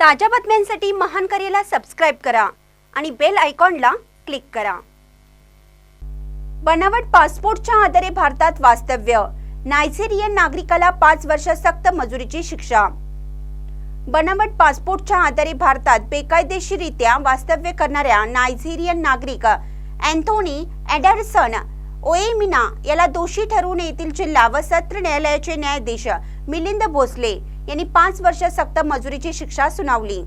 ताज्या बातम्यांसाठी महान करेला सबस्क्राईब करा आणि बेल आयकॉनला क्लिक करा. बनावट पासपोर्टच्या आधारे भारतात वास्तव्य. नायजेरियन नागरिकाला पाच वर्ष सक्त मजुरीची शिक्षा. बनावट पासपोर्टच्या आधारे भारतात बेकायदेशीरित्या वास्तव्य करणाऱ्या नायजेरियन नागरिक अँथोनी अँडरसन ओएमिना याला दोषी ठरवून येथील जिल्हा व सत्र न्यायालयाचे न्यायाधीश मिलिंद भोसले यांनी पाच वर्ष सक्त मजुरीची शिक्षा सुनावली.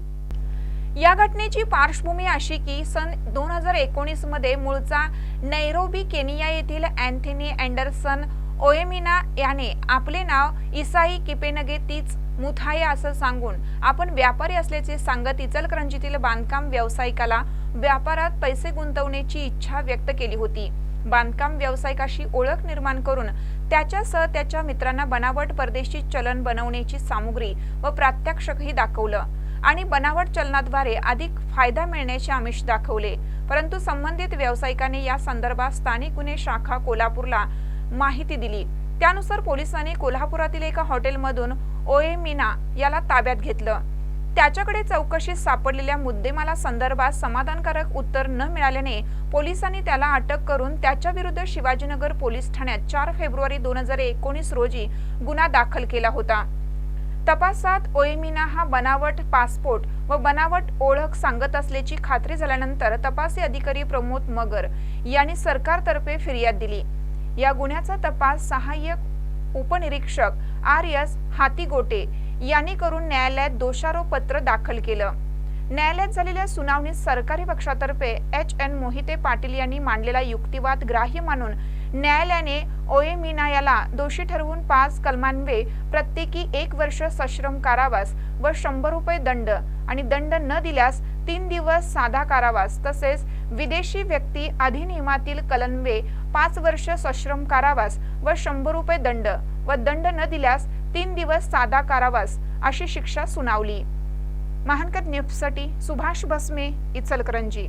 या घटनेची पार्श्वभूमी अशी की सन दोन हजार एकोणीसमध्ये मूळचा नैरोबी केनिया येथील अँथनी अँडरसन ओएमिना याने आपले नाव इसाई किपेनगे तीच मुथाया असं सांगून आपण व्यापारी असल्याचे सांगत इचलकरंजीतील बांधकाम व्यावसायिकाला व्यापारात पैसे गुंतवण्याची इच्छा व्यक्त केली होती. बांधकाम व्यावसायिकाशी ओळख निर्माण करून त्याच्यासह त्याच्या मित्रांना बनावट परदेशी चलन बनवण्याची सामुग्री व प्रात्यक्षकही दाखवलं. आणि बनावट चलनाद्वारे अधिक फायदा मिळण्याचे आमिष दाखवले. परंतु संबंधित व्यावसायिकाने या संदर्भात स्थानिक गुन्हे शाखा कोल्हापूरला माहिती दिली. त्यानुसार पोलिसांनी कोल्हापुरातील एका हॉटेलमधून ओएमिना याला ताब्यात घेतलं. त्याच्याकडे चौकशीत सापडलेल्या मुद्देमाला संदर्भात समाधानकारक उत्तर न मिळाल्याने पोलिसांनी त्याला अटक करून त्याच्याविरुद्ध शिवाजीनगर पोलीस ठाण्यात चार फेब्रुवारी दोन हजार एकोणीस रोजी गुन्हा दाखल केला होता. तपासात ओएमिना हा बनावट पासपोर्ट व बनावट ओळख सांगत असल्याची खात्री झाल्यानंतर तपासी अधिकारी प्रमोद मगर यांनी सरकारतर्फे फिर्याद दिली. या गुन्ह्याचा तपास सहाय्यक उपनिरीक्षक आर एस हातीगोटे यांनी करून न्यायालयात दोषारोपपत्र दाखल केलं. न्यायालयात झालेल्या सुनावणीत सरकारी पक्षातर्फे एच. एन. मोहिते पाटील यांनी मांडलेला युक्तिवाद ग्राह्य मानून न्यायालयाने ओएमिना याला दोषी ठरवून पाच कलमांवे प्रत्येकी एक वर्ष सश्रम कारावास व शंभर रुपये दंड आणि दंड न दिल्यास तीन दिवस साधा कारावास तसेच विदेशी व्यक्ती अधिनियमातील कलन्वे पाच वर्ष सश्रम कारावास व शंभर रुपये दंड व दंड न दिल्यास तीन दिवस साधा कारावास अशी शिक्षा सुनावली. महानकर न्यूजसाठी सुभाष भस्मे इचलकरंजी.